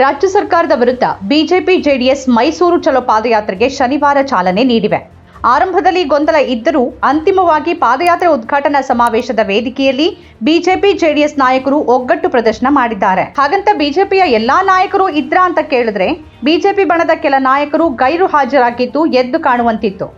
ರಾಜ್ಯ ಸರ್ಕಾರದ ವಿರುದ್ಧ ಬಿಜೆಪಿ, ಜೆಡಿಎಸ್ ಮೈಸೂರು ಚಲೋ ಪಾದಯಾತ್ರೆಗೆ ಶನಿವಾರ ಚಾಲನೆ ನೀಡಿವೆ. ಆರಂಭದಲ್ಲಿ ಗೊಂದಲ ಇದ್ದರೂ ಅಂತಿಮವಾಗಿ ಪಾದಯಾತ್ರೆ ಉದ್ಘಾಟನಾ ಸಮಾವೇಶದ ವೇದಿಕೆಯಲ್ಲಿ ಬಿಜೆಪಿ, ಜೆಡಿಎಸ್ ನಾಯಕರು ಒಗ್ಗಟ್ಟು ಪ್ರದರ್ಶನ ಮಾಡಿದ್ದಾರೆ. ಹಾಗಂತ ಬಿಜೆಪಿಯ ಎಲ್ಲಾ ನಾಯಕರು ಇದ್ರಾ ಅಂತ ಕೇಳಿದ್ರೆ ಬಿಜೆಪಿ ಬಣದ ಕೆಲ ನಾಯಕರು ಗೈರು ಹಾಜರಾಗಿದ್ದು ಎದ್ದು ಕಾಣುವಂತಿತ್ತು.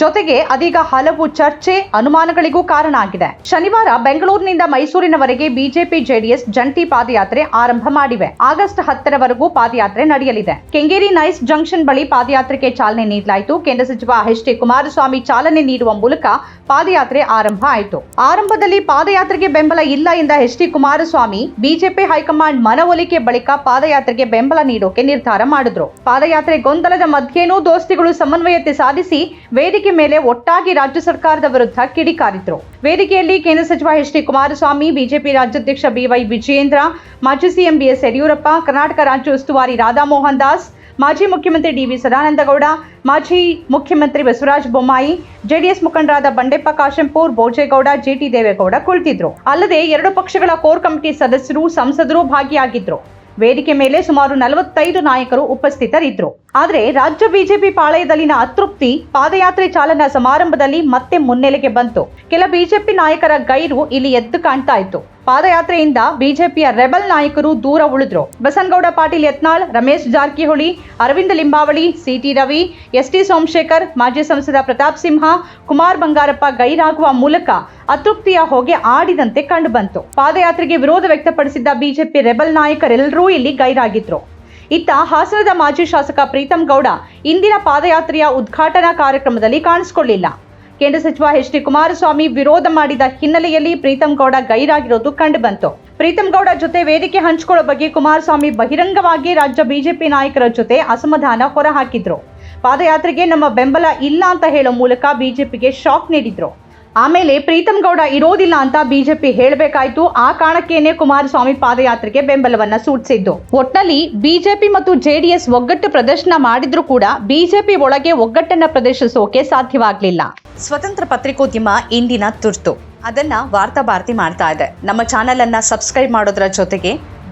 ಜೊತೆಗೆ ಅದೀಗ ಹಲವು ಚರ್ಚೆ ಅನುಮಾನಗಳಿಗೂ ಕಾರಣ ಆಗಿದೆ ಶನಿವಾರ ಬೆಂಗಳೂರಿನಿಂದ ಮೈಸೂರಿನವರೆಗೆ ಬಿಜೆಪಿ ಜೆಡಿಎಸ್ ಜಂಟಿ ಪಾದಯಾತ್ರೆ ಆರಂಭ ಮಾಡಿವೆ. ಆಗಸ್ಟ್ ಹತ್ತರವರೆಗೂ ಪಾದಯಾತ್ರೆ ನಡೆಯಲಿದೆ. ಕೆಂಗೇರಿ ನೈಸ್ ಜಂಕ್ಷನ್ ಬಳಿ ಪಾದಯಾತ್ರೆಗೆ ಚಾಲನೆ ನೀಡಲಾಯಿತು. ಕೇಂದ್ರ ಸಚಿವ ಎಚ್ ಡಿ ಕುಮಾರಸ್ವಾಮಿ ಚಾಲನೆ ನೀಡುವ ಮೂಲಕ ಪಾದಯಾತ್ರೆ ಆರಂಭ ಆಯಿತು. ಆರಂಭದಲ್ಲಿ ಪಾದಯಾತ್ರೆಗೆ ಬೆಂಬಲ ಇಲ್ಲ ಎಂದ H D Kumaraswamy, BJP high command ಮನವೊಲಿಕೆ ಬಳಿಕ ಪಾದಯಾತ್ರೆಗೆ ಬೆಂಬಲ ನೀಡೋಕೆ ನಿರ್ಧಾರ ಮಾಡಿದ್ರು. ಪಾದಯಾತ್ರೆ ಗೊಂದಲದ ಮಧ್ಯೆನೂ ದೋಸ್ತಿಗಳು ಸಮನ್ವಯತೆ ಸಾಧಿಸಿ ವೇದಿಕೆ ಮೇಲೆ ಒಟ್ಟಾಗಿ ರಾಜ್ಯ ಸರ್ಕಾರದ ವಿರುದ್ಧ ಕಿಡಿಕಾರಿದ್ರು ವೇದಿಕೆಯಲ್ಲಿ ಕೇಂದ್ರ ಸಚಿವ ಎಚ್ ಡಿ ಕುಮಾರಸ್ವಾಮಿ, ಬಿಜೆಪಿ ರಾಜ್ಯಾಧ್ಯಕ್ಷ ಬಿವೈ ವಿಜಯೇಂದ್ರ, ಮಾಜಿ ಸಿಎಂ ಬಿಎಸ್ ಯಡಿಯೂರಪ್ಪ, ಕರ್ನಾಟಕ ರಾಜ್ಯ ಉಸ್ತುವಾರಿ ರಾಧಾಮೋಹನ್ ದಾಸ್, ಮಾಜಿ ಮುಖ್ಯಮಂತ್ರಿ ಡಿವಿ ಸದಾನಂದಗೌಡ, ಮಾಜಿ ಮುಖ್ಯಮಂತ್ರಿ ಬಸವರಾಜ ಬೊಮ್ಮಾಯಿ, ಜೆಡಿಎಸ್ ಮುಖಂಡರಾದ ಬಂಡೆಪ್ಪ ಕಾಶೆಂಪೂರ್, ಭೋಜೇಗೌಡ ಜಿಟಿ ದೇವೇಗೌಡ ಕುಳಿತಿದ್ರು. ಅಲ್ಲದೆ ಎರಡು ಪಕ್ಷಗಳ ಕೋರ್ ಕಮಿಟಿ ಸದಸ್ಯರು, ಸಂಸದರು ಭಾಗಿಯಾಗಿದ್ರು. ವೇದಿಕೆ ಮೇಲೆ ಸುಮಾರು ನಲವತ್ತೈದು ನಾಯಕರು ಉಪಸ್ಥಿತರಿದ್ದರು ಆದರೆ ರಾಜ್ಯ ಬಿಜೆಪಿ ಪಾಳಯದಲ್ಲಿನ ಅತೃಪ್ತಿ ಪಾದಯಾತ್ರೆ ಚಾಲನಾ ಸಮಾರಂಭದಲ್ಲಿ ಮತ್ತೆ ಮುನ್ನೆಲೆಗೆ ಬಂತು. ಕೆಲ ಬಿಜೆಪಿ ನಾಯಕರ ಗೈರು ಇಲ್ಲಿ ಎದ್ದು ಕಾಣ್ತಾ ಇತ್ತು. ಪಾದಯಾತ್ರೆಯಿಂದ ಬಿಜೆಪಿಯ ರೆಬಲ್ ನಾಯಕರು ದೂರ ಉಳಿದ್ರು. Basanagouda Patil Yatnal, Ramesh Jarkiholi, Arvind Limbavali, C T Ravi, S T Somashekar, ಮಾಜಿ ಸಂಸದ ಪ್ರತಾಪ್ ಸಿಂಹ, ಕುಮಾರ್ ಬಂಗಾರಪ್ಪ ಗೈರಾಗುವ ಮೂಲಕ ಅತೃಪ್ತಿಯ ಹೊಗೆ ಆಡಿದಂತೆ ಕಂಡುಬಂತು. ಪಾದಯಾತ್ರೆಗೆ ವಿರೋಧ ವ್ಯಕ್ತಪಡಿಸಿದ್ದ ಬಿಜೆಪಿ ರೆಬಲ್ ನಾಯಕರೆಲ್ಲರೂ ಇಲ್ಲಿ ಗೈರಾಗಿದ್ರು. ಇತ್ತ ಹಾಸನದ ಮಾಜಿ ಶಾಸಕ ಪ್ರೀತಂ ಗೌಡ ಇಂದಿನ ಪಾದಯಾತ್ರೆಯ ಉದ್ಘಾಟನಾ ಕಾರ್ಯಕ್ರಮದಲ್ಲಿ ಕಾಣಿಸಿಕೊಳ್ಳಿಲ್ಲ. ಕೇಂದ್ರ ಸಚಿವ ಎಚ್ ಡಿ ಕುಮಾರಸ್ವಾಮಿ ವಿರೋಧ ಮಾಡಿದ ಹಿನ್ನೆಲೆಯಲ್ಲಿ ಪ್ರೀತಂ ಗೌಡ ಗೈರಾಗಿರೋದು ಕಂಡುಬಂತು ಪ್ರೀತಂ ಗೌಡ ಜೊತೆ ವೇದಿಕೆ ಹಂಚಿಕೊಳ್ಳೋ ಬಗ್ಗೆ ಕುಮಾರಸ್ವಾಮಿ ಬಹಿರಂಗವಾಗಿ ರಾಜ್ಯ ಬಿಜೆಪಿ ನಾಯಕರ ಜೊತೆ ಅಸಮಾಧಾನ ಹೊರಹಾಕಿದ್ರು. ಪಾದಯಾತ್ರೆಗೆ ನಮ್ಮ ಬೆಂಬಲ ಇಲ್ಲ ಅಂತ ಹೇಳೋ ಮೂಲಕ ಬಿಜೆಪಿಗೆ ಶಾಕ್ ನೀಡಿದ್ರು. ಆಮೇಲೆ ಪ್ರೀತಂ ಗೌಡ ಇರೋದಿಲ್ಲ ಅಂತ ಬಿಜೆಪಿ ಹೇಳಬೇಕಾಯ್ತು. ಆ ಕಾರಣಕ್ಕೇನೆ ಕುಮಾರಸ್ವಾಮಿ ಪಾದಯಾತ್ರೆಗೆ ಬೆಂಬಲವನ್ನ ಸೂಚಿಸಿದ್ದು. ಒಟ್ನಲ್ಲಿ ಬಿಜೆಪಿ ಮತ್ತು ಜೆಡಿಎಸ್ ಒಗ್ಗಟ್ಟು ಪ್ರದರ್ಶನ ಮಾಡಿದ್ರೂ ಕೂಡ ಬಿಜೆಪಿ ಒಳಗೆ ಒಗ್ಗಟ್ಟನ್ನ ಪ್ರದರ್ಶಿಸೋಕೆ ಸಾಧ್ಯವಾಗಲಿಲ್ಲ. ಸ್ವತಂತ್ರ ಪತ್ರಿಕೋದ್ಯಮ ಇಂದಿನ ತುರ್ತು. ಅದನ್ನ ವಾರ್ತಾ ಭಾರತಿ ಮಾಡ್ತಾ ಇದೆ. ನಮ್ಮ ಚಾನೆಲ್ ಅನ್ನ ಸಬ್ಸ್ಕ್ರೈಬ್ ಮಾಡೋದ್ರ ಜೊತೆಗೆ